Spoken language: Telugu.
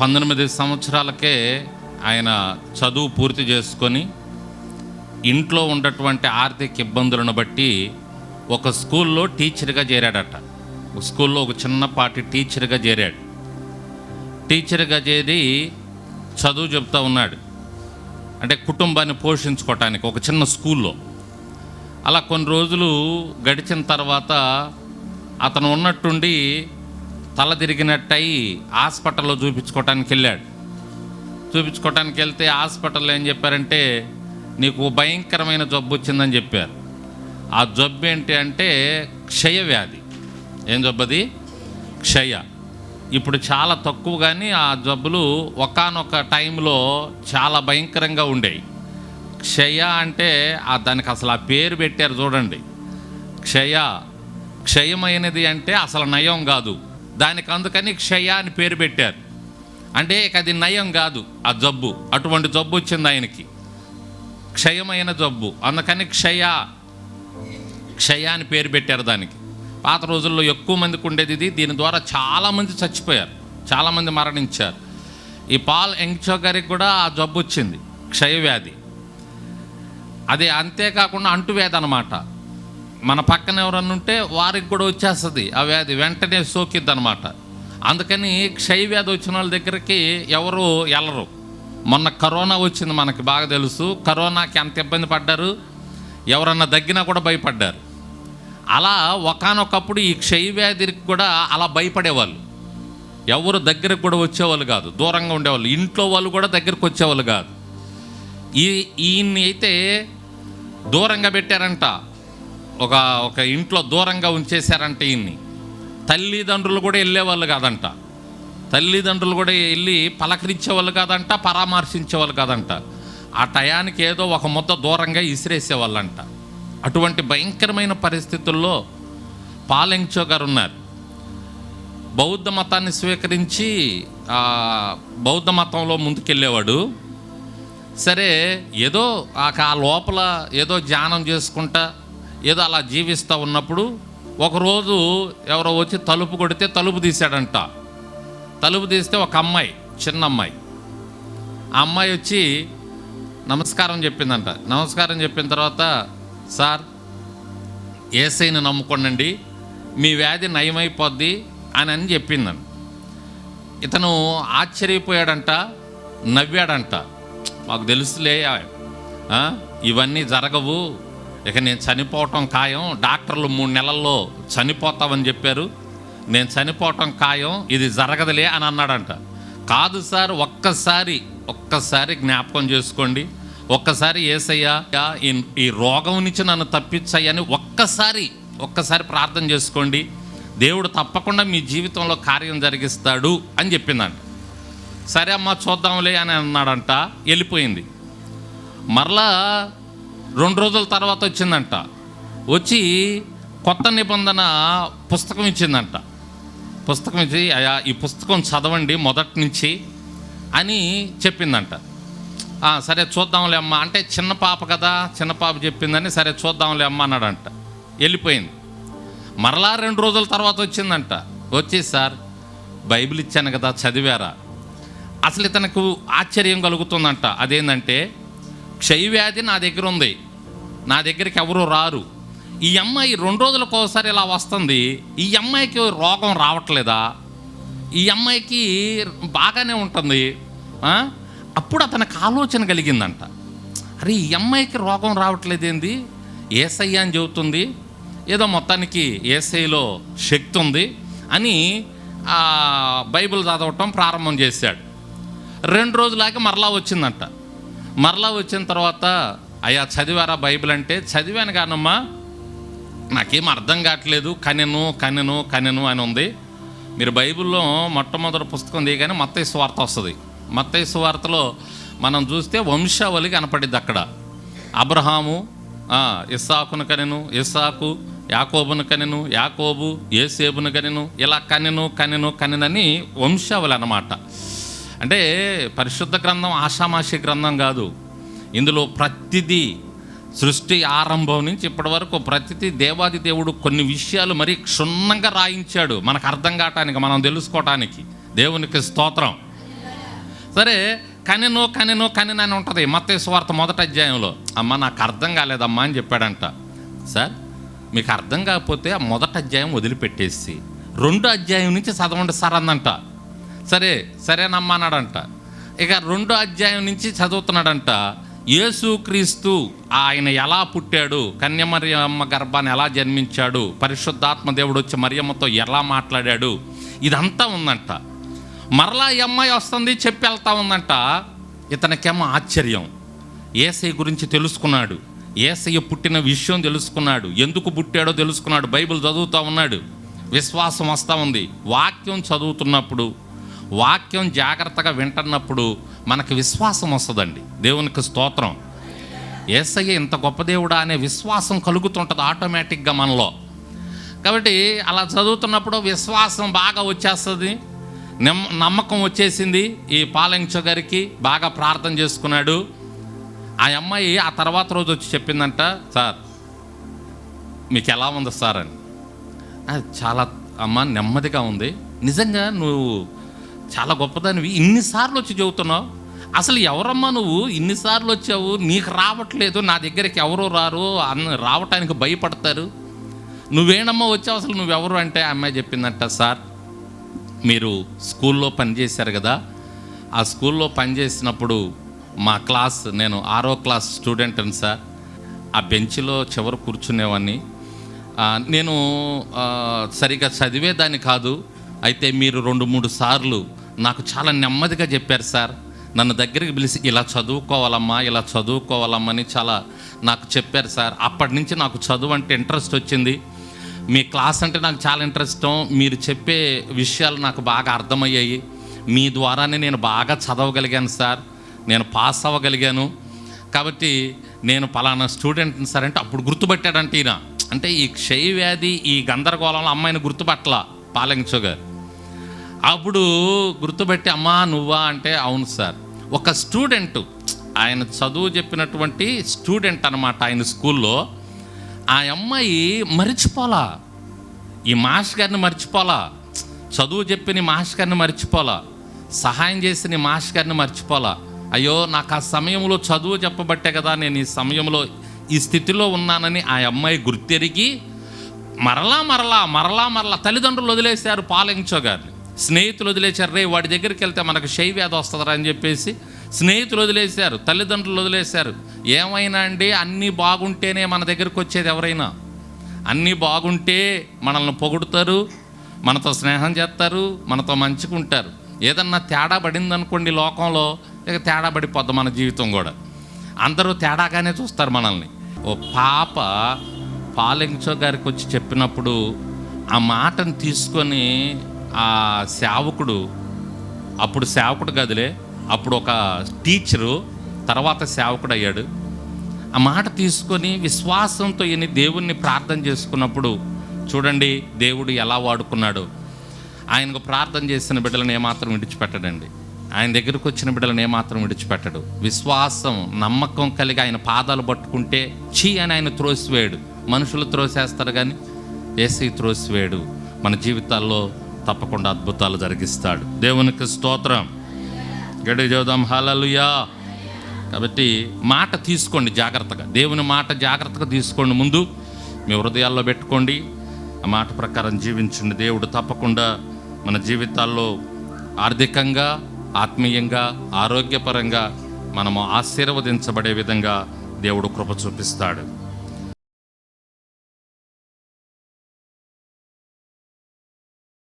పంతొమ్మిది సంవత్సరాలకే ఆయన చదువు పూర్తి చేసుకొని ఇంట్లో ఉన్నటువంటి ఆర్థిక ఇబ్బందులను బట్టి ఒక స్కూల్లో టీచర్గా చేరాడట. స్కూల్లో ఒక చిన్నపాటి టీచర్గా చేరాడు. టీచర్గా చేరి చదువు చెప్తా ఉన్నాడు. అంటే కుటుంబాన్ని పోషించుకోవటానికి ఒక చిన్న స్కూల్లో. అలా కొన్ని రోజులు గడిచిన తర్వాత అతను ఉన్నట్టుండి తల తిరిగినట్టయి హాస్పిటల్లో చూపించుకోవటానికి వెళ్ళాడు చూపించుకోవటానికి వెళ్తే హాస్పిటల్లో ఏం చెప్పారంటే నీకు భయంకరమైన జబ్బు వచ్చిందని చెప్పారు. ఆ జబ్బు ఏంటి అంటే క్షయ వ్యాధి. ఏం జబ్బది? క్షయ. ఇప్పుడు చాలా తక్కువ కానీ ఆ జబ్బులు ఒకానొక టైంలో చాలా భయంకరంగా ఉండేవి క్షయ అంటే ఆ దానికి అసలు ఆ పేరు పెట్టారు చూడండి. క్షయ. క్షయమైనది అంటే అసలు నయం కాదు. దానికి అందుకని క్షయ అని పేరు పెట్టారు. అంటే అది నయం కాదు ఆ జబ్బు. అటువంటి జబ్బు వచ్చింది ఆయనకి. క్షయమైన జబ్బు. అందుకని క్షయ. క్షయ అని పేరు పెట్టారు దానికి. పాత రోజుల్లో ఎక్కువ మందికి ఉండేది ఇది. దీని ద్వారా చాలామంది చచ్చిపోయారు. చాలామంది మరణించారు. ఈ పాల్ ఎంగ్చో గారికి కూడా ఆ జబ్బు వచ్చింది. క్షయవ్యాధి అది అంతేకాకుండా అంటువ్యాధి అనమాట మన పక్కన ఎవరన్నా ఉంటే వారికి కూడా వచ్చేస్తుంది. ఆ వ్యాధి వెంటనే సోకిద్ది అనమాట అందుకని క్షయవ్యాధి వచ్చిన వాళ్ళ దగ్గరికి ఎవరు వెళ్ళరు మొన్న కరోనా వచ్చింది మనకి బాగా తెలుసు. కరోనాకి ఎంత ఇబ్బంది పడ్డారు? ఎవరన్నా దగ్గినా కూడా భయపడ్డారు. అలా ఒకానొకప్పుడు ఈ క్షయవ్యాధికి కూడా అలా భయపడేవాళ్ళు. ఎవరు దగ్గరకు కూడా వచ్చేవాళ్ళు కాదు. దూరంగా ఉండేవాళ్ళు. ఇంట్లో వాళ్ళు కూడా దగ్గరకు వచ్చేవాళ్ళు కాదు. ఈ ఈయన్ని అయితే దూరంగా పెట్టారంట. ఒక ఒక ఇంట్లో దూరంగా ఉంచేశారంట ఈయన్ని తల్లిదండ్రులు కూడా వెళ్ళేవాళ్ళు కాదంట. తల్లిదండ్రులు కూడా వెళ్ళి పలకరించేవాళ్ళు కాదంట పరామర్శించేవాళ్ళు కాదంట. ఆ టయానికి ఏదో ఒక ముద్ద దూరంగా ఇసిరేసేవాళ్ళంట. అటువంటి భయంకరమైన పరిస్థితుల్లో పాలెంచో గారు ఉన్నారు బౌద్ధ మతాన్ని స్వీకరించి బౌద్ధ మతంలో ముందుకెళ్ళేవాడు. సరే ఏదో ఆ ఆ లోపల ఏదో ధ్యానం చేసుకుంటా ఏదో అలా జీవిస్తూ ఉన్నప్పుడు ఒకరోజు ఎవరో వచ్చి తలుపు కొడితే తలుపు తీశాడంట. తలుపు తీస్తే ఒక అమ్మాయి చిన్న అమ్మాయి. ఆ అమ్మాయి వచ్చి నమస్కారం చెప్పిందంట. నమస్కారం చెప్పిన తర్వాత సార్ ఏసైని నమ్ముకోండి మీ వ్యాధి నయమైపోద్ది అని అని చెప్పిందంట ఇతను ఆశ్చర్యపోయాడంట నవ్వాడంట. మాకు తెలుసులే ఇవన్నీ జరగవు ఇక నేను చనిపోవటం ఖాయం. డాక్టర్లు మూడు నెలల్లో చనిపోతావని చెప్పారు. నేను చనిపోవటం ఖాయం. ఇది జరగదులే అని అన్నాడంట. కాదు సార్ ఒక్కసారి ఒక్కసారి జ్ఞాపకం చేసుకోండి. ఒక్కసారి ఏసయ్యా ఈ ఈ రోగం నుంచి నన్ను తప్పించయ్యని ఒక్కసారి ఒక్కసారి ప్రార్థన చేసుకోండి. దేవుడు తప్పకుండా మీ జీవితంలో కార్యం జరిగిస్తాడు అని చెప్పిందంట. సరే అమ్మా చూద్దాంలే అని అన్నాడంట. వెళ్ళిపోయింది. మరలా రెండు రోజుల తర్వాత వచ్చిందంట. వచ్చి కొత్త నిబంధన పుస్తకం ఇచ్చిందంట. పుస్తకం ఇచ్చి అయా ఈ పుస్తకం చదవండి మొదటి నుంచి అని చెప్పిందంట. సరే చూద్దాంలే అమ్మ. అంటే చిన్న పాప కదా చిన్న పాప చెప్పిందని సరే చూద్దాంలే అమ్మ అన్నాడంట. వెళ్ళిపోయింది. మరలా రెండు రోజుల తర్వాత వచ్చిందంట. వచ్చి సార్ బైబిల్ ఇచ్చాను కదా చదివారా? అసలు ఇతనికి ఆశ్చర్యం కలుగుతుందంట. అదేంటంటే క్షయవ్యాధి నా దగ్గర ఉంది. నా దగ్గరికి ఎవరు రారు. ఈ అమ్మాయి రెండు రోజులకు ఒకసారి ఇలా వస్తుంది. ఈ అమ్మాయికి రోగం రావట్లేదా? ఈ అమ్మాయికి బాగానే ఉంటుంది. అప్పుడు అతనికి ఆలోచన కలిగిందంట. అరే ఈ అమ్మాయికి రోగం రావట్లేదు ఏంది ఏసయ్య అని చెబుతుంది. ఏదో మొత్తానికి ఏసైలో శక్తి ఉంది అని బైబిల్ చదవటం ప్రారంభం చేశాడు. రెండు రోజులాగా మరలా వచ్చిందంట. మరలా వచ్చిన తర్వాత అయ్యా చదివారా బైబిల్ అంటే చదివాను కానమ్మా నాకేం అర్థం కావట్లేదు కనెను కనెను కనెను అని ఉంది. మీరు బైబిల్లో మొట్టమొదటి పుస్తకం దిగానే మత్తయ్య సువార్త వస్తుంది. మత్తయి సువార్తలో మనం చూస్తే వంశావళి కనపడిద్ది అక్కడ. అబ్రహాము ఇస్సాకును కనెను ఇస్సాకు యాకోబును కనెను యాకోబు ఏసేబును కనెను ఇలా కనెను కనెను కనెనని వంశావళి అన్నమాట. అంటే పరిశుద్ధ గ్రంథం ఆషామాషి గ్రంథం కాదు. ఇందులో ప్రతిదీ సృష్టి ఆరంభం నుంచి ఇప్పటి వరకు ప్రతిదీ దేవాది దేవుడు కొన్ని విషయాలు మరీ క్షుణ్ణంగా రాయించాడు. మనకు అర్థం కావటానికి మనం తెలుసుకోవటానికి. దేవునికి స్తోత్రం. సరే కనెను కనెను కనెను అని ఉంటుంది. మత్తయి స్వార్థ మొదటి అధ్యాయంలో. అమ్మ నాకు అర్థం కాలేదమ్మా అని చెప్పాడంట. సార్ మీకు అర్థం కాకపోతే ఆ మొదటి అధ్యాయం వదిలిపెట్టేసి రెండు అధ్యాయం నుంచి చదవండి సార్ అందంట. సరే సరేనమ్మా అన్నాడంట. ఇక రెండో అధ్యాయం నుంచి చదువుతున్నాడంట యేసుక్రీస్తు ఆయన ఎలా పుట్టాడు? కన్యమరియమ్మ గర్భాన్ని ఎలా జన్మించాడు? పరిశుద్ధాత్మ దేవుడు వచ్చి మరియమ్మతో ఎలా మాట్లాడాడు? ఇదంతా ఉందంట. మరలా ఈ అమ్మాయి వస్తుంది చెప్పి వెళ్తా ఉందంట. ఇతనికేమో ఆశ్చర్యం. ఏసై గురించి తెలుసుకున్నాడు. ఏసయ్య పుట్టిన విషయం తెలుసుకున్నాడు. ఎందుకు పుట్టాడో తెలుసుకున్నాడు. బైబిల్ చదువుతూ ఉన్నాడు. విశ్వాసం వస్తూ ఉంది. వాక్యం చదువుతున్నప్పుడు వాక్యం జాగ్రత్తగా వింటున్నప్పుడు మనకు విశ్వాసం వస్తుందండి. దేవునికి స్తోత్రం. ఏసయ్య ఇంత గొప్ప దేవుడా అనే విశ్వాసం కలుగుతుంటుంది ఆటోమేటిక్గా మనలో. కాబట్టి అలా చదువుతున్నప్పుడు విశ్వాసం బాగా వచ్చేస్తుంది. నమ్మ నమ్మకం వచ్చేసింది. ఈ పాలంచో గారికి బాగా ప్రార్థన చేసుకున్నాడు. ఆ అమ్మాయి ఆ తర్వాత రోజు వచ్చి చెప్పిందంట సార్ మీకు ఎలా ఉంది సార్? అని. చాలా అమ్మ నెమ్మదిగా ఉంది. నిజంగా నువ్వు చాలా గొప్పదానివి. ఇన్నిసార్లు వచ్చి చెబుతున్నావు? అసలు ఎవరమ్మా నువ్వు? ఇన్నిసార్లు వచ్చావు నీకు రావట్లేదు. నా దగ్గరికి ఎవరు రారు. అన్న రావటానికి భయపడతారు. నువ్వేనమ్మా వచ్చావు? అసలు నువ్వెవరు అంటే ఆ అమ్మాయి చెప్పిందంట సార్ మీరు స్కూల్లో పనిచేశారు కదా. ఆ స్కూల్లో పనిచేసినప్పుడు మా క్లాస్ నేను ఆరో క్లాస్ స్టూడెంట్ని సార్. ఆ బెంచ్లో చివరి కూర్చునేవాడిని నేను సరిగ్గా సరిగా చదివేదాన్ని కాదు. అయితే మీరు రెండు మూడు సార్లు నాకు చాలా నెమ్మదిగా చెప్పారు సార్ నన్ను దగ్గరికి పిలిచి ఇలా చదువుకోవాలమ్మా ఇలా చదువుకోవాలమ్మా అని చాలా నాకు చెప్పారు సార్. అప్పటి నుంచి నాకు చదువు అంటే ఇంట్రెస్ట్ వచ్చింది. మీ క్లాస్ అంటే నాకు చాలా ఇంట్రెస్టం. మీరు చెప్పే విషయాలు నాకు బాగా అర్థమయ్యాయి. మీ ద్వారానే నేను బాగా చదవగలిగాను సార్. నేను పాస్ అవ్వగలిగాను. కాబట్టి నేను పలానా స్టూడెంట్ని సార్ అంటే అప్పుడు గుర్తుపట్టాడంటే ఈయన. అంటే ఈ క్షయ వ్యాధి ఈ గందరగోళంలో అమ్మాయిని గుర్తుపట్టల పాలంచో గారు అప్పుడు గుర్తుపెట్టి అమ్మా నువ్వా? అంటే అవును సార్. ఒక స్టూడెంట్ ఆయన చదువు చెప్పినటువంటి స్టూడెంట్ అనమాట ఆయన స్కూల్లో ఆ అమ్మాయి మరిచిపోలా. ఈ మాస్ గారిని మర్చిపోలా. చదువు చెప్పిన ఈ మాస్ గారిని మర్చిపోలా. సహాయం చేసిన ఈ మాస్ గారిని మర్చిపోలా. అయ్యో నాకు ఆ సమయంలో చదువు చెప్పబట్టే కదా నేను ఈ సమయంలో ఈ స్థితిలో ఉన్నానని ఆ అమ్మాయి గుర్తెరిగి మరలా మరలా మరలా మరలా తల్లిదండ్రులు వదిలేశారు పాలించో గారిని. స్నేహితులు వదిలేశారు రే వాడి దగ్గరికి వెళ్తే మనకు శైవ్యాధి వస్తుందిరా అని చెప్పేసి స్నేహితులు వదిలేశారు తల్లిదండ్రులు వదిలేశారు. ఏమైనా అండి? అన్నీ బాగుంటేనే మన దగ్గరకు వచ్చేది ఎవరైనా. అన్నీ బాగుంటే మనల్ని పొగుడుతారు మనతో స్నేహం చేస్తారు మనతో మంచుకుంటారు. ఏదన్నా తేడా పడిందనుకోండి లోకంలో ఇక తేడా పడిపోద్ది మన జీవితం కూడా. అందరూ తేడాగానే చూస్తారు మనల్ని. ఓ పాప పాలించో గారికి వచ్చి చెప్పినప్పుడు ఆ మాటను తీసుకొని ఆ సేవకుడు అప్పుడు సేవకుడు గదిలే అప్పుడు ఒక టీచరు తర్వాత సేవకుడు అయ్యాడు. ఆ మాట తీసుకొని విశ్వాసంతో ఈయన దేవుణ్ణి ప్రార్థన చేసుకున్నప్పుడు చూడండి దేవుడు ఎలా వాడుకున్నాడు. ఆయనకు ప్రార్థన చేసిన బిడ్డలను ఏమాత్రం విడిచిపెట్టడండి. ఆయన దగ్గరకు వచ్చిన బిడ్డలను ఏమాత్రం విడిచిపెట్టడు. విశ్వాసం నమ్మకం కలిగి ఆయన పాదాలు పట్టుకుంటే చీ అని ఆయన త్రోసివేయడు. మనుషులు త్రోసేస్తారు కానీ ఏసీ త్రోసివేయడు. మన జీవితాల్లో తప్పకుండా అద్భుతాలు జరిగిస్తాడు. దేవునికి స్తోత్రం. గడి చూద్దాం హలలుయా కాబట్టి మాట తీసుకోండి జాగ్రత్తగా. దేవుని మాట జాగ్రత్తగా తీసుకోండి ముందు. మీ హృదయాల్లో పెట్టుకోండి. ఆ మాట ప్రకారం జీవించండి. దేవుడు తప్పకుండా మన జీవితాల్లో ఆర్థికంగా ఆత్మీయంగా ఆరోగ్యపరంగా మనము ఆశీర్వదించబడే విధంగా దేవుడు కృప చూపిస్తాడు.